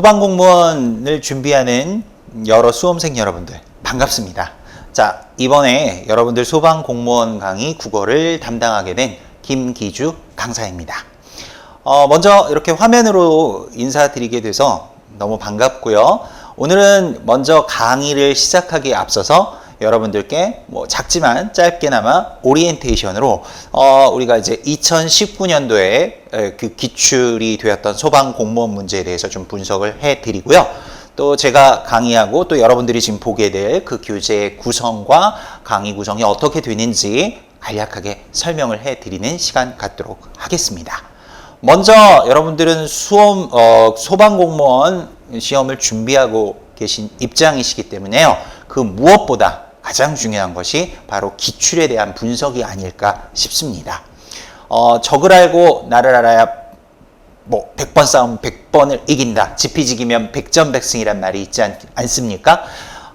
소방공무원을 준비하는 여러 수험생 여러분들 반갑습니다. 자, 이번에 여러분들 소방공무원 강의 국어를 담당하게 된 김기주 강사입니다. 어, 먼저 이렇게 화면으로 인사드리게 돼서 너무 반갑고요. 오늘은 먼저 강의를 시작하기에 앞서서 여러분들께 뭐 작지만 짧게나마 오리엔테이션으로 어, 우리가 이제 2019년도에 그 기출이 되었던 소방 공무원 문제에 대해서 좀 분석을 해 드리고요. 또 제가 강의하고 또 여러분들이 지금 보게 될 그 교재의 구성과 강의 구성이 어떻게 되는지 간략하게 설명을 해 드리는 시간 갖도록 하겠습니다. 먼저 여러분들은 수험 어, 소방 공무원 시험을 준비하고 계신 입장이시기 때문에요. 그 무엇보다 가장 중요한 것이 바로 기출에 대한 분석이 아닐까 싶습니다. 어, 적을 알고 나를 알아야 뭐 100번 싸움 100번을 이긴다. 지피지기면 100전100승이란 말이 있지 않, 않습니까?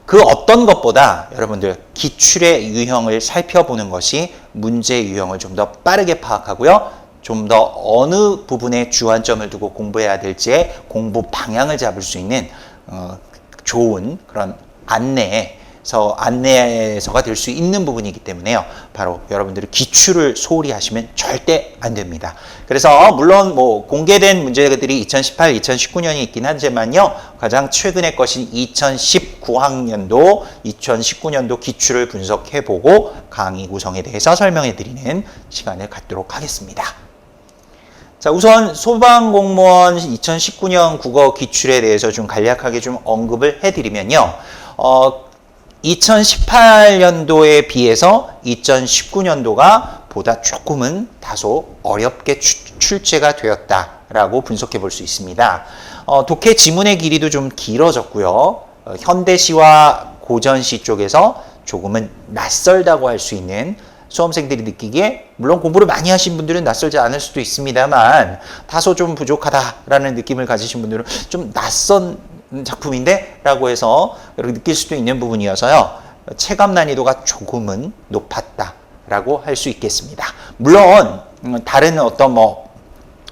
그 어떤 것보다 여러분들 기출의 유형을 살펴보는 것이 문제 유형을 좀 더 빠르게 파악하고요. 좀 더 어느 부분에 주안점을 두고 공부해야 될지에 공부 방향을 잡을 수 있는 어, 좋은 그런 안내 서 안내서가 될 수 있는 부분이기 때문에요. 바로 여러분들이 기출을 소홀히 하시면 절대 안 됩니다. 그래서 물론 뭐 공개된 문제들이 2018, 2019년이 있긴 하지만요. 가장 최근의 것인 2019학년도, 2019년도 기출을 분석해 보고 강의 구성에 대해서 설명해 드리는 시간을 갖도록 하겠습니다. 자, 우선 소방공무원 2019년 국어 기출에 대해서 좀 간략하게 좀 언급을 해 드리면요. 어, 2018년도에 비해서 2019년도가 보다 조금은 다소 어렵게 출제가 되었다라고 분석해 볼 수 있습니다. 어, 독해 지문의 길이도 좀 길어졌고요. 어, 현대시와 고전시 쪽에서 조금은 낯설다고 할 수 있는 수험생들이 느끼기에 물론 공부를 많이 하신 분들은 낯설지 않을 수도 있습니다만 다소 좀 부족하다라는 느낌을 가지신 분들은 좀 낯선 작품인데 라고 해서 이렇게 느낄 수도 있는 부분이어서요. 체감 난이도가 조금은 높았다라고 할 수 있겠습니다. 물론 음, 다른 어떤 뭐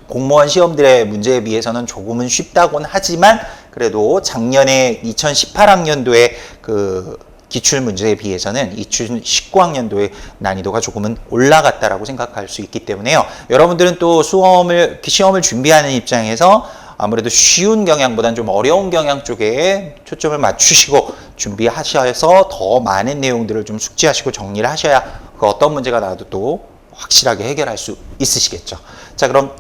공무원 시험들의 문제에 비해서는 조금은 쉽다곤 하지만 그래도 작년에 2018학년도에 그 기출 문제에 비해서는 2019학년도의 난이도가 조금은 올라갔다라고 생각할 수 있기 때문에요. 여러분들은 또 수험을 시험을 준비하는 입장에서 아무래도 쉬운 경향보다는 좀 어려운 경향 쪽에 초점을 맞추시고 준비하셔서 더 많은 내용들을 좀 숙지하시고 정리를 하셔야 그 어떤 문제가 나와도 또 확실하게 해결할 수 있으시겠죠. 자, 그럼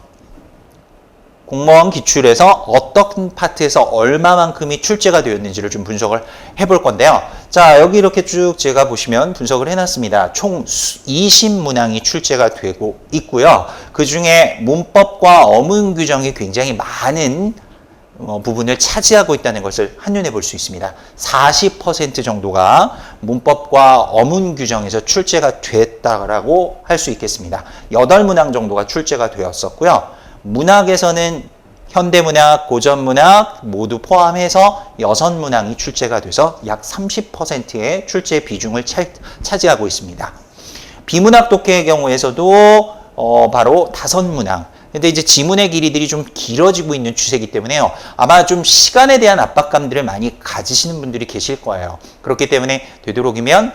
공무원 기출에서 어떤 파트에서 얼마만큼이 출제가 되었는지를 좀 분석을 해볼 건데요. 자, 여기 이렇게 쭉 제가 보시면 분석을 해놨습니다. 총 20문항이 출제가 되고 있고요. 그 중에 문법과 어문 규정이 굉장히 많은 어, 부분을 차지하고 있다는 것을 한눈에 볼 수 있습니다. 40% 정도가 문법과 어문 규정에서 출제가 됐다라고 할 수 있겠습니다. 8문항 정도가 출제가 되었었고요. 문학에서는 현대문학, 고전문학 모두 포함해서 여섯 문항이 출제가 돼서 약 30%의 출제 비중을 차, 차지하고 있습니다. 비문학 독해의 경우에서도 어, 바로 다섯 문항. 근데 이제 지문의 길이들이 좀 길어지고 있는 추세이기 때문에요. 아마 좀 시간에 대한 압박감들을 많이 가지시는 분들이 계실 거예요. 그렇기 때문에 되도록이면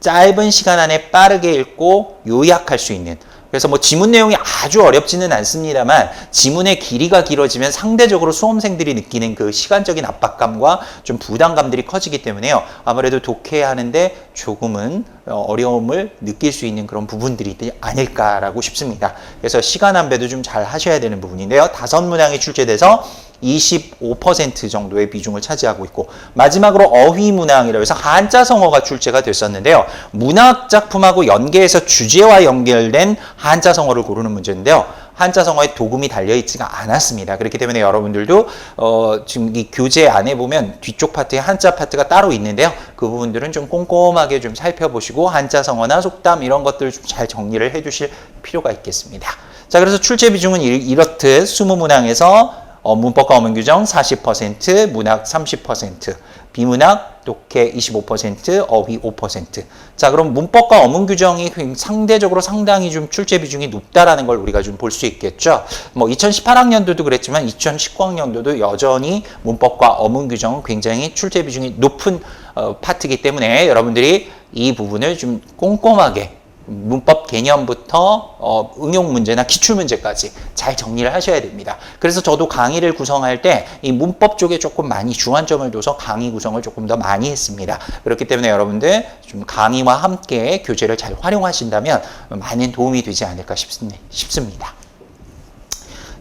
짧은 시간 안에 빠르게 읽고 요약할 수 있는 그래서 뭐 지문 내용이 아주 어렵지는 않습니다만 지문의 길이가 길어지면 상대적으로 수험생들이 느끼는 그 시간적인 압박감과 좀 부담감들이 커지기 때문에요. 아무래도 독해하는데 조금은 어려움을 느낄 수 있는 그런 부분들이 아닐까라고 싶습니다. 그래서 시간 안배도 좀 잘 하셔야 되는 부분인데요. 다섯 문항이 출제돼서 25% 정도의 비중을 차지하고 있고 마지막으로 어휘문항이라고 해서 한자성어가 출제가 됐었는데요. 문학 작품하고 연계해서 주제와 연결된 한자성어를 고르는 문제인데요. 한자성어에 도금이 달려있지가 않았습니다. 그렇기 때문에 여러분들도 어, 지금 이 교재 안에 보면 뒤쪽 파트에 한자 파트가 따로 있는데요. 그 부분들은 좀 꼼꼼하게 좀 살펴보시고 한자성어나 속담 이런 것들을 좀잘 정리를 해주실 필요가 있겠습니다. 자, 그래서 출제 비중은 이렇듯 20문항에서 어, 문법과 어문 규정 40%, 문학 30%, 비문학, 독해 25%, 어휘 5%. 자, 그럼 문법과 어문 규정이 굉- 상대적으로 상당히 좀 출제 비중이 높다라는 걸 우리가 좀 볼 수 있겠죠. 뭐 2018학년도도 그랬지만 2019학년도도 여전히 문법과 어문 규정은 굉장히 출제 비중이 높은 어, 파트이기 때문에 여러분들이 이 부분을 좀 꼼꼼하게 문법 개념부터 어, 응용 문제나 기출 문제까지 잘 정리를 하셔야 됩니다. 그래서 저도 강의를 구성할 때 이 문법 쪽에 조금 많이 주안점을 둬서 강의 구성을 조금 더 많이 했습니다. 그렇기 때문에 여러분들 좀 강의와 함께 교재를 잘 활용하신다면 많은 도움이 되지 않을까 싶습니- 싶습니다.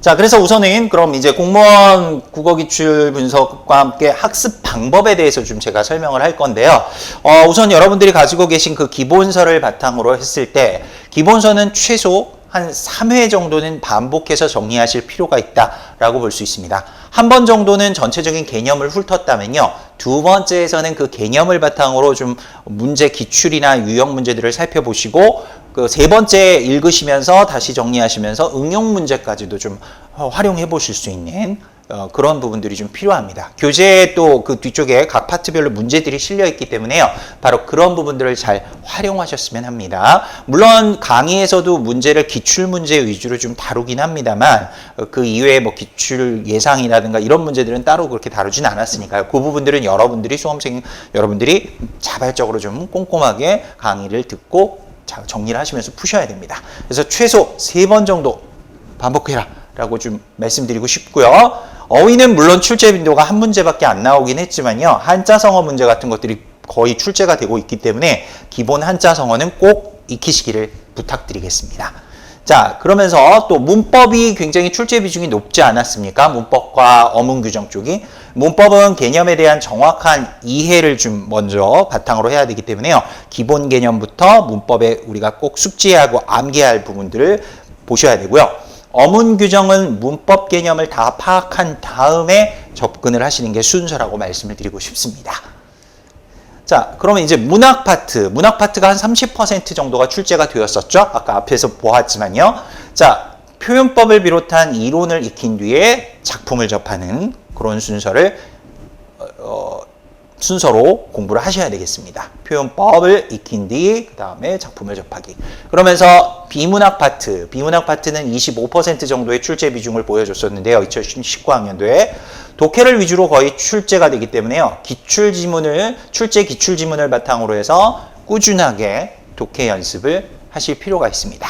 자, 그래서 우선은 그럼 이제 공무원 국어 기출 분석과 함께 학습 방법에 대해서 좀 제가 설명을 할 건데요. 어, 우선 여러분들이 가지고 계신 그 기본서를 바탕으로 했을 때 기본서는 최소 한 3회 정도는 반복해서 정리하실 필요가 있다라고 볼 수 있습니다. 한 번 정도는 전체적인 개념을 훑었다면요. 두 번째에서는 그 개념을 바탕으로 좀 문제 기출이나 유형 문제들을 살펴보시고 그 세 번째 읽으시면서 다시 정리하시면서 응용 문제까지도 좀 어, 활용해 보실 수 있는 어, 그런 부분들이 좀 필요합니다. 교재에 또그 뒤쪽에 각 파트별로 문제들이 실려 있기 때문에요. 바로 그런 부분들을 잘 활용하셨으면 합니다. 물론 강의에서도 문제를 기출 문제 위주로 좀 다루긴 합니다만 어, 그 이외에 뭐 기출 예상이라든가 이런 문제들은 따로 그렇게 다루진 않았으니까요. 그 부분들은 여러분들이 수험생 여러분들이 자발적으로 좀 꼼꼼하게 강의를 듣고 자, 정리를 하시면서 푸셔야 됩니다. 그래서 최소 세 번 정도 반복해라 라고 좀 말씀드리고 싶고요. 어휘는 물론 출제 빈도가 한 문제밖에 안 나오긴 했지만요. 한자 성어 문제 같은 것들이 거의 출제가 되고 있기 때문에 기본 한자 성어는 꼭 익히시기를 부탁드리겠습니다. 자, 그러면서 또 문법이 굉장히 출제 비중이 높지 않았습니까? 문법과 어문 규정 쪽이. 문법은 개념에 대한 정확한 이해를 좀 먼저 바탕으로 해야 되기 때문에요. 기본 개념부터 문법에 우리가 꼭 숙지하고 암기해야 할 부분들을 보셔야 되고요. 어문 규정은 문법 개념을 다 파악한 다음에 접근을 하시는 게 순서라고 말씀을 드리고 싶습니다. 자, 그러면 이제 문학 파트. 문학 파트가 한 30% 정도가 출제가 되었었죠? 아까 앞에서 보았지만요. 자, 표현법을 비롯한 이론을 익힌 뒤에 작품을 접하는 그런 순서를 어, 순서로 공부를 하셔야 되겠습니다. 표현법을 익힌 뒤, 그 다음에 작품을 접하기. 그러면서 비문학 파트, 비문학 파트는 25% 정도의 출제 비중을 보여줬었는데요. 2019학년도에. 독해를 위주로 거의 출제가 되기 때문에요. 기출 지문을, 출제 기출 지문을 바탕으로 해서 꾸준하게 독해 연습을 하실 필요가 있습니다.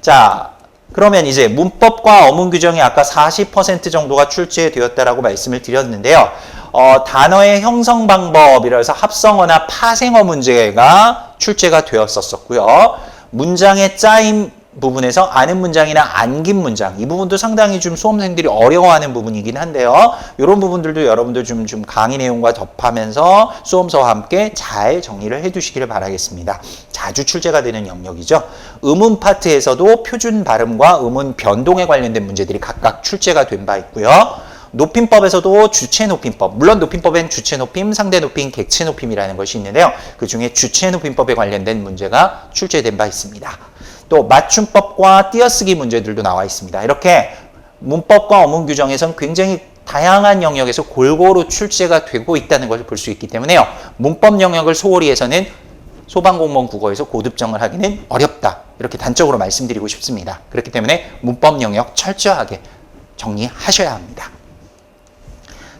자, 그러면 이제 문법과 어문 규정이 아까 40% 정도가 출제되었다라고 말씀을 드렸는데요. 어, 단어의 형성 방법이라 해서 합성어나 파생어 문제가 출제가 되었었고요. 문장의 짜임 부분에서 아는 문장이나 안긴 문장 이 부분도 상당히 좀 수험생들이 어려워하는 부분이긴 한데요. 이런 부분들도 여러분들 좀, 좀 강의 내용과 접하면서 수험서와 함께 잘 정리를 해두시기를 바라겠습니다. 자주 출제가 되는 영역이죠. 음운 파트에서도 표준 발음과 음운 변동에 관련된 문제들이 각각 출제가 된 바 있고요. 높임법에서도 주체 높임법, 물론 높임법엔 주체 높임, 상대 높임, 객체 높임이라는 것이 있는데요. 그 중에 주체 높임법에 관련된 문제가 출제된 바 있습니다. 또 맞춤법과 띄어쓰기 문제들도 나와 있습니다. 이렇게 문법과 어문 규정에선 굉장히 다양한 영역에서 골고루 출제가 되고 있다는 것을 볼 수 있기 때문에요. 문법 영역을 소홀히 해서는 소방공무원 국어에서 고득점을 하기는 어렵다. 이렇게 단적으로 말씀드리고 싶습니다. 그렇기 때문에 문법 영역 철저하게 정리하셔야 합니다.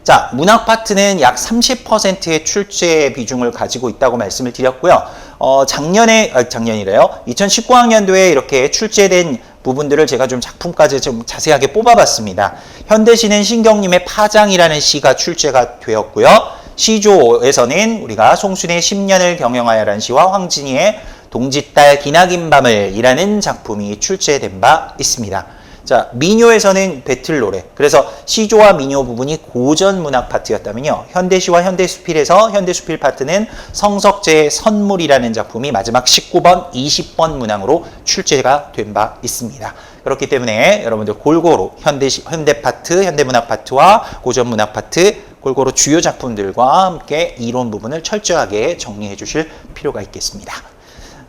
자, 문학 파트는 약 30%의 출제 비중을 가지고 있다고 말씀을 드렸고요. 어, 작년에, 아, 작년이래요. 2019학년도에 이렇게 출제된 부분들을 제가 좀 작품까지 좀 자세하게 뽑아봤습니다. 현대시는 신경님의 파장이라는 시가 출제가 되었고요. 시조에서는 우리가 송순의 10년을 경영하여라는 시와 황진이의 동짓달 기나긴 밤을 이라는 작품이 출제된 바 있습니다. 자, 민요에서는 배틀 노래. 그래서 시조와 민요 부분이 고전 문학 파트였다면요. 현대시와 현대수필에서 현대수필 파트는 성석재의 선물이라는 작품이 마지막 19번, 20번 문항으로 출제가 된 바 있습니다. 그렇기 때문에 여러분들 골고루 현대시, 현대 파트, 현대 문학 파트와 고전 문학 파트 골고루 주요 작품들과 함께 이론 부분을 철저하게 정리해 주실 필요가 있겠습니다.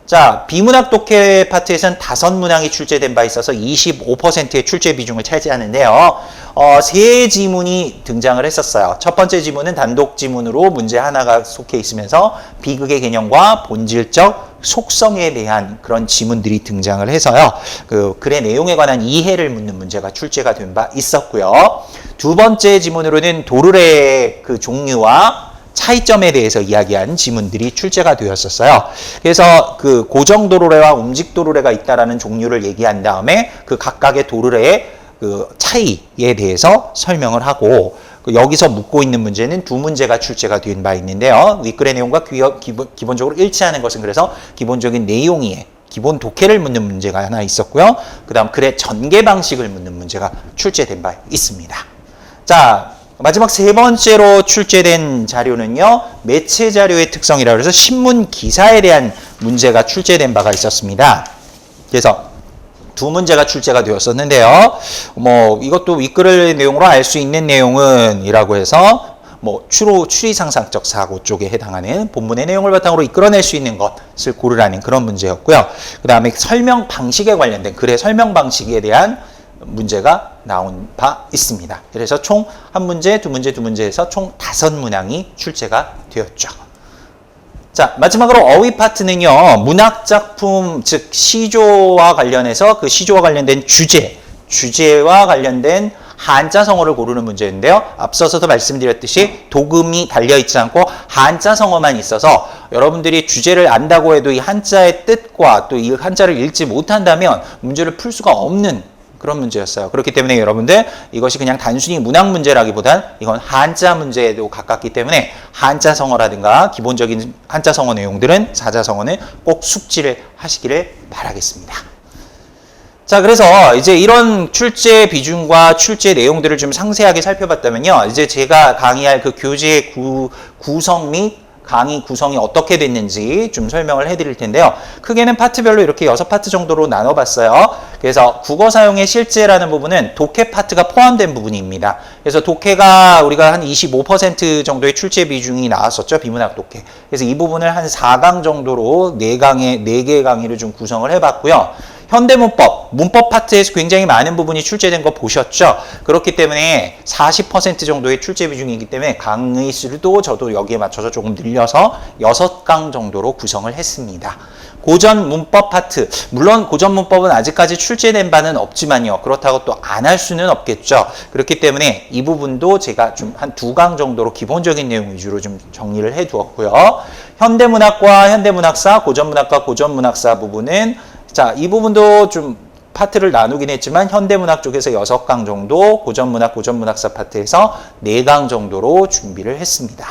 자, 비문학 독해 파트에서는 다섯 문항이 출제된 바 있어서 25%의 출제 비중을 차지하는데요. 어, 세 지문이 등장을 했었어요. 첫 번째 지문은 단독 지문으로 문제 하나가 속해 있으면서 비극의 개념과 본질적 속성에 대한 그런 지문들이 등장을 해서요. 그 글의 내용에 관한 이해를 묻는 문제가 출제가 된 바 있었고요. 두 번째 지문으로는 도르래의 그 종류와 차이점에 대해서 이야기한 지문들이 출제가 되었었어요. 그래서 그 고정 도르래와 움직 도르래가 있다라는 종류를 얘기한 다음에 그 각각의 도르래의 그 차이에 대해서 설명을 하고 그 여기서 묻고 있는 문제는 두 문제가 출제가 된 바 있는데요. 윗글의 내용과 기본, 기본적으로 일치하는 것은 그래서 기본적인 내용이 기본 독해를 묻는 문제가 하나 있었고요. 그 다음 글의 전개 방식을 묻는 문제가 출제된 바 있습니다. 자, 마지막 세 번째로 출제된 자료는요, 매체 자료의 특성이라 그래서 신문 기사에 대한 문제가 출제된 바가 있었습니다. 그래서 두 문제가 출제가 되었었는데요. 뭐 이것도 윗글의 내용으로 알 수 있는 내용은이라고 해서 뭐 추로 추리 상상적 사고 쪽에 해당하는 본문의 내용을 바탕으로 이끌어낼 수 있는 것을 고르라는 그런 문제였고요. 그 다음에 설명 방식에 관련된 글의 설명 방식에 대한 문제가 나온 바 있습니다. 그래서 총 한 문제, 두 문제, 두 문제에서 총 다섯 문항이 출제가 되었죠. 자, 마지막으로 어휘 파트는요, 문학 작품, 즉, 시조와 관련해서 그 시조와 관련된 주제, 주제와 관련된 한자 성어를 고르는 문제인데요. 앞서서도 말씀드렸듯이 도금이 달려있지 않고 한자 성어만 있어서 여러분들이 주제를 안다고 해도 이 한자의 뜻과 또 이 한자를 읽지 못한다면 문제를 풀 수가 없는 그런 문제였어요. 그렇기 때문에 여러분들 이것이 그냥 단순히 문학 문제라기보단 이건 한자 문제에도 가깝기 때문에 한자 성어라든가 기본적인 한자 성어 내용들은 사자 성어는 꼭 숙지를 하시기를 바라겠습니다. 자, 그래서 이제 이런 출제 비중과 출제 내용들을 좀 상세하게 살펴봤다면요. 이제 제가 강의할 그 교재 구, 구성 및 강의 구성이 어떻게 됐는지 좀 설명을 해드릴 텐데요. 크게는 파트별로 이렇게 여섯 파트 정도로 나눠봤어요. 그래서 국어 사용의 실제라는 부분은 독해 파트가 포함된 부분입니다. 그래서 독해가 우리가 한 25% 정도의 출제 비중이 나왔었죠. 비문학 독해. 그래서 이 부분을 한 4강 정도로 4강의, 4개 강의를 좀 구성을 해봤고요. 현대문법, 문법 파트에서 굉장히 많은 부분이 출제된 거 보셨죠? 그렇기 때문에 40% 정도의 출제 비중이기 때문에 강의 수도 저도 여기에 맞춰서 조금 늘려서 6강 정도로 구성을 했습니다. 고전 문법 파트, 물론 고전 문법은 아직까지 출제된 바는 없지만요. 그렇다고 또 안 할 수는 없겠죠. 그렇기 때문에 이 부분도 제가 좀 한 두 강 정도로 기본적인 내용 위주로 좀 정리를 해 두었고요. 현대문학과 현대문학사, 고전문학과 고전문학사 부분은 자, 이 부분도 좀 파트를 나누긴 했지만 현대문학 쪽에서 6강 정도, 고전문학, 고전문학사 파트에서 4강 정도로 준비를 했습니다.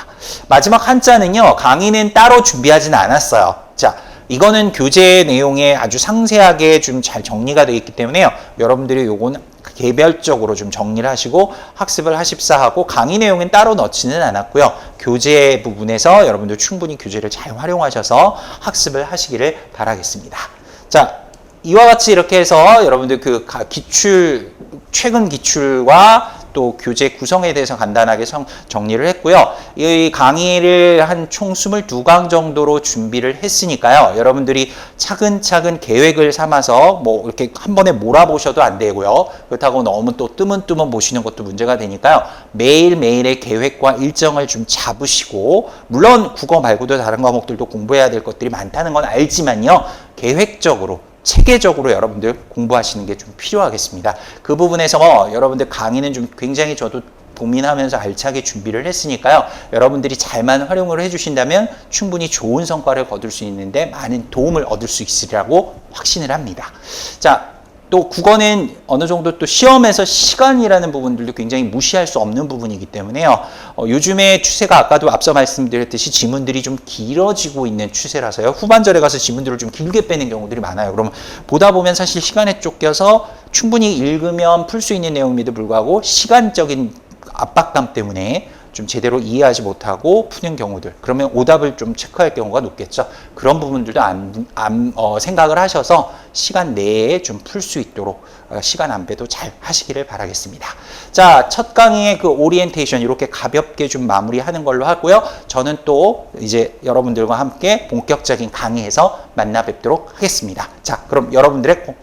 마지막 한자는요, 강의는 따로 준비하진 않았어요. 자, 이거는 교재 내용에 아주 상세하게 좀 잘 정리가 되어 있기 때문에요. 여러분들이 요거는 개별적으로 좀 정리를 하시고 학습을 하십사 하고 강의 내용은 따로 넣지는 않았고요. 교재 부분에서 여러분들 충분히 교재를 잘 활용하셔서 학습을 하시기를 바라겠습니다. 자, 이와 같이 이렇게 해서 여러분들 그 가- 기출, 최근 기출과 또 교재 구성에 대해서 간단하게 성- 정리를 했고요. 이 강의를 한 총 22강 정도로 준비를 했으니까요. 여러분들이 차근차근 계획을 삼아서 뭐 이렇게 한 번에 몰아보셔도 안 되고요. 그렇다고 너무 또 뜨문뜨문 보시는 것도 문제가 되니까요. 매일매일의 계획과 일정을 좀 잡으시고, 물론 국어 말고도 다른 과목들도 공부해야 될 것들이 많다는 건 알지만요. 계획적으로 체계적으로 여러분들 공부하시는 게 좀 필요하겠습니다. 그 부분에서 여러분들 강의는 좀 굉장히 저도 고민하면서 알차게 준비를 했으니까요. 여러분들이 잘만 활용을 해주신다면 충분히 좋은 성과를 거둘 수 있는데 많은 도움을 얻을 수 있으리라고 확신을 합니다. 자, 또 국어는 어느 정도 또 시험에서 시간이라는 부분들도 굉장히 무시할 수 없는 부분이기 때문에요. 어, 요즘의 추세가 아까도 앞서 말씀드렸듯이 지문들이 좀 길어지고 있는 추세라서요. 후반절에 가서 지문들을 좀 길게 빼는 경우들이 많아요. 그러면 보다 보면 사실 시간에 쫓겨서 충분히 읽으면 풀 수 있는 내용임에도 불구하고 시간적인 압박감 때문에 좀 제대로 이해하지 못하고 푸는 경우들 그러면 오답을 좀 체크할 경우가 높겠죠 그런 부분들도 안, 안, 어, 생각을 하셔서 시간 내에 좀 풀 수 있도록 어, 시간 안배도 잘 하시기를 바라겠습니다. 자, 첫 강의의 그 오리엔테이션 이렇게 가볍게 좀 마무리하는 걸로 하고요. 저는 또 이제 여러분들과 함께 본격적인 강의에서 만나 뵙도록 하겠습니다. 자, 그럼 여러분들의 공-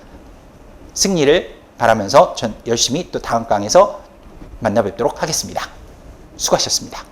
승리를 바라면서 전 열심히 또 다음 강에서 만나 뵙도록 하겠습니다. 수고하셨습니다.